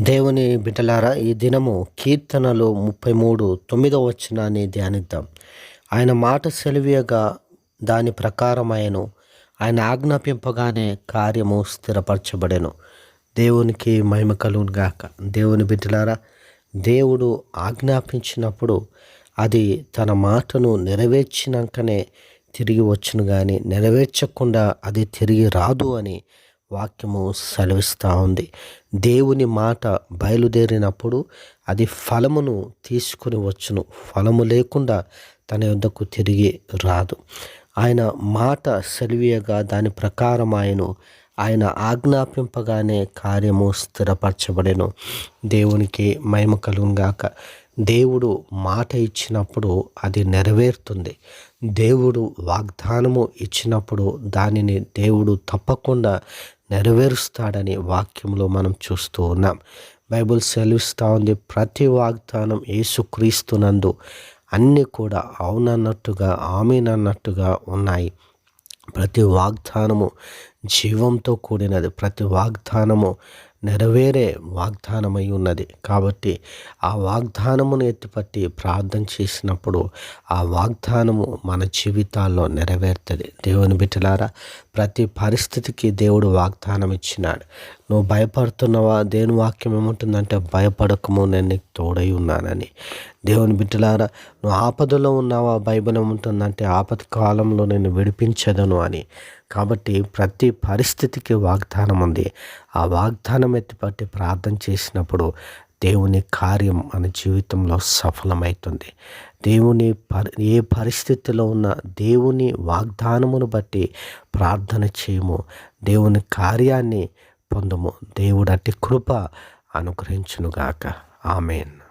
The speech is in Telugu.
దేవుని బిడ్డలారా ఈ దినము కీర్తనలు ముప్పై మూడు తొమ్మిదవ వచనాన్ని ధ్యానిద్దాం. ఆయన మాట సెలవియగా దాని ప్రకారమైనను ఆయన ఆజ్ఞాపింపగానే కార్యము స్థిరపరచబడెను. దేవునికి మహిమ కలుగును దేవుని బిడ్డలారా దేవుడు ఆజ్ఞాపించినప్పుడు అది తన మాటను నెరవేర్చినాకనే తిరిగి వచ్చును కానీ నెరవేర్చకుండా అది తిరిగి రాదు అని వాక్యము సెలవిస్తూ ఉంది. దేవుని మాట బయలుదేరినప్పుడు అది ఫలమును తీసుకుని వచ్చును. ఫలము లేకుండా తన యొద్దకు తిరిగి రాదు. ఆయన మాట సెలవీయగా దాని ప్రకారం ఆయను ఆయన ఆజ్ఞాపింపగానే కార్యము స్థిరపరచబడెను. దేవునికి మహిమ కలుగుగాక దేవుడు మాట ఇచ్చినప్పుడు అది నెరవేరుతుంది. దేవుడు వాగ్దానము ఇచ్చినప్పుడు దానిని దేవుడు తప్పకుండా నెరవేరుస్తాడని వాక్యంలో మనం చూస్తూ ఉన్నాం. బైబుల్ సెలవిస్తూ ఉంది ప్రతి వాగ్దానం ఏసుక్రీస్తునందు అన్నీ కూడా అవునన్నట్టుగా ఆమెనన్నట్టుగా ఉన్నాయి. ప్రతి వాగ్దానము జీవంతో కూడినది. ప్రతి వాగ్దానము నెరవేరే వాగ్దానమై ఉన్నది. కాబట్టి ఆ వాగ్దానమును ఎత్తిపట్టి ప్రార్థన చేసినప్పుడు ఆ వాగ్దానము మన జీవితాల్లో నెరవేరుతుంది. దేవుని బిడ్డలారా ప్రతి పరిస్థితికి దేవుడు వాగ్దానం ఇచ్చినాడు. నువ్వు భయపడుతున్నావా? దేని వాక్యం ఏముంటుందంటే భయపడకము నేను నీకు తోడై ఉన్నానని. దేవుని బిడ్డలారా నువ్వు ఆపదలో ఉన్నావా? బైబిల్ ఏముంటుందంటే ఆపద కాలంలో నేను విడిపించదను అని. కాబట్టి ప్రతి పరిస్థితికి వాగ్దానం ఉంది. ఆ వాగ్దానం ఎత్తిపట్టి ప్రార్థన చేసినప్పుడు దేవుని కార్యం మన జీవితంలో సఫలమవుతుంది దేవుని పరి ఏ పరిస్థితిలో ఉన్న దేవుని వాగ్దానమును బట్టి ప్రార్థన చేయము. దేవుని కార్యాన్ని పొందము. దేవుడు అట్టి కృప అనుగ్రహించునుగాక. ఆమెన్.